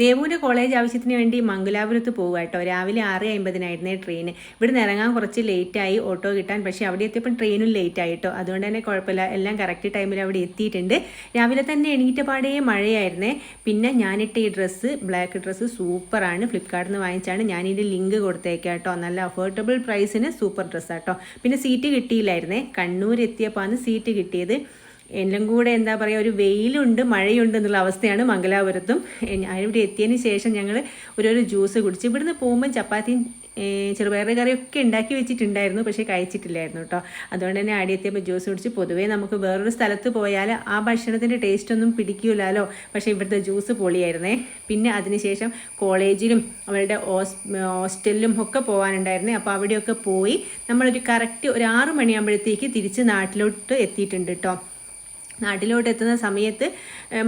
ദേവുവിന്റെ college ആവശ്യത്തിന് വേണ്ടി മംഗലാപുരത്ത് പോകുക കേട്ടോ. രാവിലെ ആറ് അമ്പതിനായിരുന്നേ ട്രെയിൻ ഇവിടുന്ന് ഇറങ്ങാൻ കുറച്ച് ലേറ്റായി ഓട്ടോ കിട്ടാൻ പക്ഷേ അവിടെ എത്തിയപ്പോൾ ട്രെയിനും ലേറ്റ് ആയിട്ടോ അതുകൊണ്ട് തന്നെ കുഴപ്പമില്ല. എല്ലാം കറക്റ്റ് ടൈമിൽ അവിടെ എത്തിയിട്ടുണ്ട്. രാവിലെ തന്നെ എണീറ്റ പാടേ മഴയായിരുന്നേ. പിന്നെ ഞാനിട്ട ഈ ഡ്രസ്സ് ബ്ലാക്ക് ഡ്രസ്സ് സൂപ്പറാണ് ഫ്ലിപ്കാർട്ടിൽ നിന്ന് വാങ്ങിച്ചാണ് ഞാൻ ഇതിന്റെ ലിങ്ക് കൊടുത്തേക്കാം കേട്ടോ. നല്ല അഫോർഡബിൾ പ്രൈസിന് സൂപ്പർ ഡ്രസ്സാട്ടോ പിന്നെ സീറ്റ് കിട്ടിയില്ലായിരുന്നേ. കണ്ണൂർ എത്തിയപ്പോൾ ആണ് സീറ്റ് കിട്ടിയത്. എല്ലാം കൂടെ എന്താ പറയുക ഒരു വെയിലുണ്ട് മഴയുണ്ട് എന്നുള്ള അവസ്ഥയാണ് മംഗലാപുരത്തും. അവിടെ എത്തിയതിന് ശേഷം ഞങ്ങൾ ഓരോരോ ജ്യൂസ് കുടിച്ച് ഇവിടുന്ന് പോകുമ്പോൾ ചപ്പാത്തിയും ചെറുപയർ കറിയൊക്കെ ഉണ്ടാക്കി വെച്ചിട്ടുണ്ടായിരുന്നു പക്ഷേ കഴിച്ചിട്ടില്ലായിരുന്നു കേട്ടോ അതുകൊണ്ട് തന്നെ ആടി എത്തിയപ്പോൾ ജ്യൂസ് കുടിച്ച് പൊതുവേ നമുക്ക് വേറൊരു സ്ഥലത്ത് പോയാൽ ആ ഭക്ഷണത്തിന്റെ ടേസ്റ്റ് ഒന്നും പിടിക്കൂലല്ലോ പക്ഷേ ഇവിടുത്തെ ജ്യൂസ് പൊളിയായിരുന്നേ. പിന്നെ അതിനുശേഷം കോളേജിലും അവരുടെ ഹോസ് ഹോസ്റ്റലിലും ഒക്കെ പോകാനുണ്ടായിരുന്നേ അപ്പോൾ അവിടെയൊക്കെ പോയി നമ്മളൊരു കറക്റ്റ് ഒരു ആറ് മണിയാകുമ്പോഴത്തേക്ക് തിരിച്ച് നാട്ടിലോട്ട് എത്തിയിട്ടുണ്ട് കേട്ടോ നാട്ടിലോട്ട് എത്തുന്ന സമയത്ത്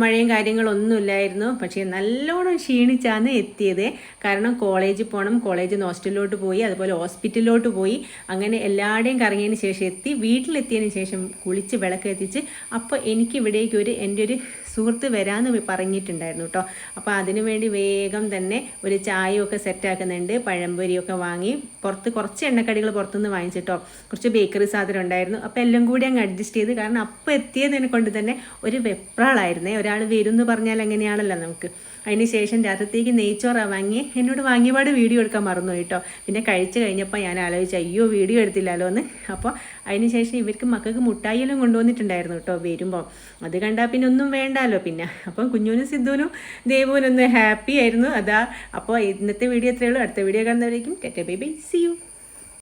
മഴയും കാര്യങ്ങളൊന്നും ഇല്ലായിരുന്നു പക്ഷേ നല്ലോണം ക്ഷീണിച്ചാണ് എത്തിയത്. കാരണം കോളേജിൽ പോകണം കോളേജിൽ നിന്ന് ഹോസ്റ്റലിലോട്ട് പോയി അതുപോലെ ഹോസ്പിറ്റലിലോട്ട് പോയി. അങ്ങനെ എല്ലാവരുടെയും കറങ്ങിയതിന് ശേഷം എത്തി. വീട്ടിലെത്തിയതിന് ശേഷം കുളിച്ച് വിളക്ക് എത്തിച്ച് അപ്പോൾ എനിക്ക് ഇവിടേക്ക് ഒരു എന്റെ ഒരു സുഹൃത്ത് വരാമെന്ന് പറഞ്ഞിട്ടുണ്ടായിരുന്നു കേട്ടോ അപ്പോൾ അതിനു വേണ്ടി വേഗം തന്നെ ഒരു ചായയൊക്കെ സെറ്റാക്കുന്നുണ്ട്. പഴംപൊരിയൊക്കെ വാങ്ങി പുറത്ത് കുറച്ച് എണ്ണക്കടികൾ പുറത്തുനിന്ന് വാങ്ങിച്ചിട്ടോ കുറച്ച് ബേക്കറി സാധനം ഉണ്ടായിരുന്നു. അപ്പോൾ എല്ലാം കൂടി അങ്ങ് അഡ്ജസ്റ്റ് ചെയ്ത് കാരണം അപ്പോൾ എത്തിയതിനെ കൊണ്ട് തന്നെ ഒരു വെപ്രാളായിരുന്നേ. ഒരാൾ വരും എന്ന് പറഞ്ഞാൽ എങ്ങനെയാണല്ലോ നമുക്ക്. അതിന് ശേഷം രാത്രിത്തേക്ക് നെയ്ച്ചോറാണ് വാങ്ങി എന്നോട് വാങ്ങിയപാട് വീഡിയോ എടുക്കാൻ മറന്നു കേട്ടോ പിന്നെ കഴിച്ചു കഴിഞ്ഞപ്പോൾ ഞാൻ ആലോചിച്ചു അയ്യോ വീഡിയോ എടുത്തില്ലല്ലോ എന്ന്. അപ്പോൾ അതിന് ശേഷം ഇവർക്ക് മക്കൾക്ക് മുട്ടായിയെല്ലാം കൊണ്ടുവന്നിട്ടുണ്ടായിരുന്നു കേട്ടോ വരുമ്പോൾ. അത് കണ്ടാൽ പിന്നെ ഒന്നും വേണ്ടല്ലോ പിന്നെ. അപ്പം കുഞ്ഞുനും സിദ്ധുവിനും ദേവുവിനും ഒന്ന് ഹാപ്പി ആയിരുന്നു. അതാ. അപ്പോൾ ഇന്നത്തെ വീഡിയോ എത്രയുള്ളൂ അടുത്ത വീഡിയോ കാണുന്നവരേക്കും ടെറ്റ ബൈ ബൈ. See you